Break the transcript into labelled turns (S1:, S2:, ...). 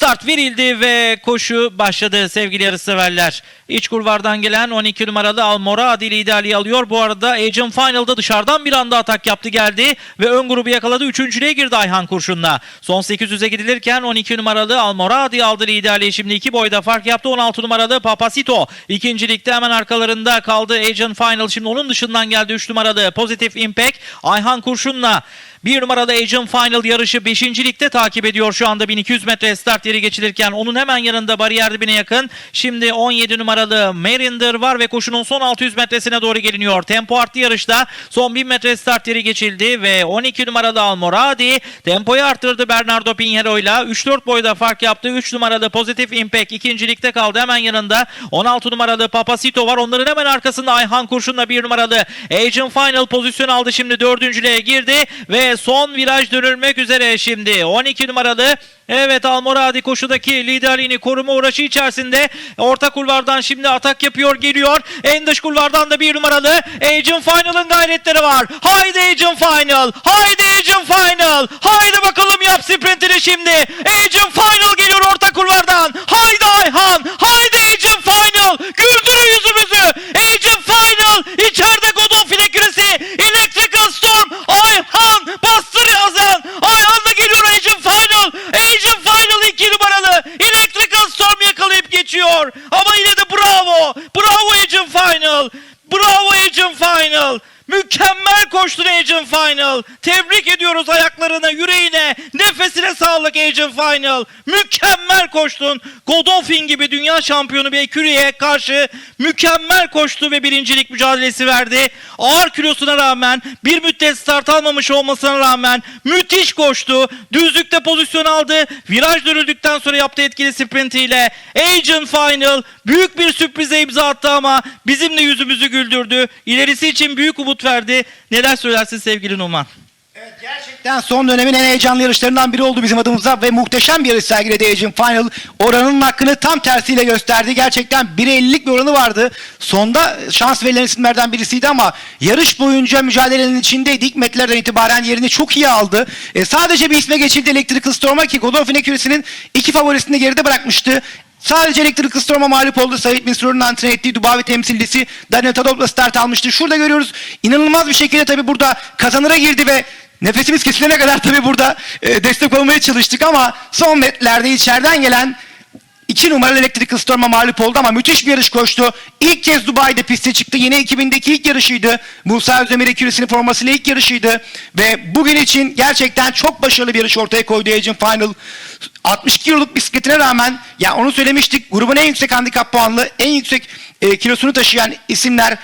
S1: Start verildi ve koşu başladı sevgili yarışseverler. İç kulvardan gelen 12 numaralı Almoradi liderliği alıyor. Bu arada Agent Final'da dışarıdan bir anda atak yaptı geldi ve ön grubu yakaladı. Üçüncülüğe girdi Ayhan Kurşun'la. Son 800'e gidilirken 12 numaralı Almoradi aldı liderliği. Şimdi iki boyda fark yaptı. 16 numaralı Papasito. İkincilikte hemen arkalarında kaldı Agent Final. Şimdi onun dışından geldi 3 numaralı Positive Impact. Ayhan Kurşun'la bir numaralı Agent Final yarışı 5. ligde takip ediyor şu anda 1200 metre start yeri geçilirken onun hemen yanında bariyer dibine yakın. Şimdi 17 numaralı Merinder var ve koşunun son 600 metresine doğru geliniyor. Tempo arttı yarışta. Son 1000 metre start yeri geçildi ve 12 numaralı Almoradi tempoyu arttırdı Bernardo Pinheiro ile 3-4 boyda fark yaptı. 3 numaralı Positive Impact ikincilikte kaldı hemen yanında. 16 numaralı Papasito var. Onların hemen arkasında Ayhan Kurşun'la 1 numaralı Agent Final pozisyon aldı. Şimdi dördüncülüğe girdi ve son viraj dönülmek üzere şimdi. 12 numaralı Evet Almoradi koşudaki liderliğini koruma uğraşı içerisinde orta kulvardan şimdi atak yapıyor geliyor. En dış kulvardan da bir numaralı Agent Final'ın gayretleri var. Haydi Agent Final. Haydi Agent Final. Haydi bakalım yap sprintini şimdi. Agent Final geliyor orta kulvardan. Haydi Ayhan. Haydi Agent Final. Güldürün yüzümüzü. Agent Final. İçeride Godon file küresi. Electrical Storm. Ayhan bastır yazan. Ayhan da geliyor Agent Final. Agent Final 2 numaralı. Electrical Storm yakalayıp geçiyor. Ama yine de bravo. Bravo Agent Final. Bravo Agent Final. Mükemmel koştun Agent Final. Tebrik ediyoruz ayaklarına, yüreğine, nefesine sağlık Agent Final. Mükemmel koştun. Godolphin gibi dünya şampiyonu bir Eküri'ye karşı mükemmel koştu ve birincilik mücadelesi verdi. Ağır kilosuna rağmen, bir müddet start almamış olmasına rağmen müthiş koştu. Düzlükte pozisyon aldı. Viraj dönüldükten sonra yaptığı etkili sprintiyle Agent Final büyük bir sürprize imza attı ama bizim de yüzümüzü güldürdü. İlerisi için büyük umut verdi. Neler söylersin sevgili Numan?
S2: Gerçekten son dönemin en heyecanlı yarışlarından biri oldu bizim adımıza ve muhteşem bir yarış sergiledi Agent Final. Oranın hakkını tam tersiyle gösterdi. Gerçekten 1.50'lik bir oranı vardı. Sonda şans verilen isimlerden birisiydi ama yarış boyunca mücadelenin içindeydi. İlk itibaren yerini çok iyi aldı. E, sadece bir isme geçildi Electrical Storm'a ki Godolphin Ekürisi'nin iki favorisini de geride bırakmıştı. Sadece Electrical Storm'a mağlup oldu. Sait Bin Surur'un antrenör ettiği Dubavi temsilcisi Daniel Tadop'la start almıştı. Şurada görüyoruz. İnanılmaz bir şekilde tabii burada kazanıra girdi ve Nefesimiz kesilene kadar tabii burada e, destek olmaya çalıştık ama son metrelerde içeriden gelen 2 numaralı Electrical Storm'a mağlup oldu ama müthiş bir yarış koştu. İlk kez Dubai'de piste çıktı. Yine 2000'deki ilk yarışıydı. Musa Özdemir Ekürisi'nin formasıyla ilk yarışıydı. Ve bugün için gerçekten çok başarılı bir yarış ortaya koydu Agent Final. 62 kiloluk bisikletine rağmen ya onu söylemiştik grubun en yüksek handikap puanlı, en yüksek e, kilosunu taşıyan isimler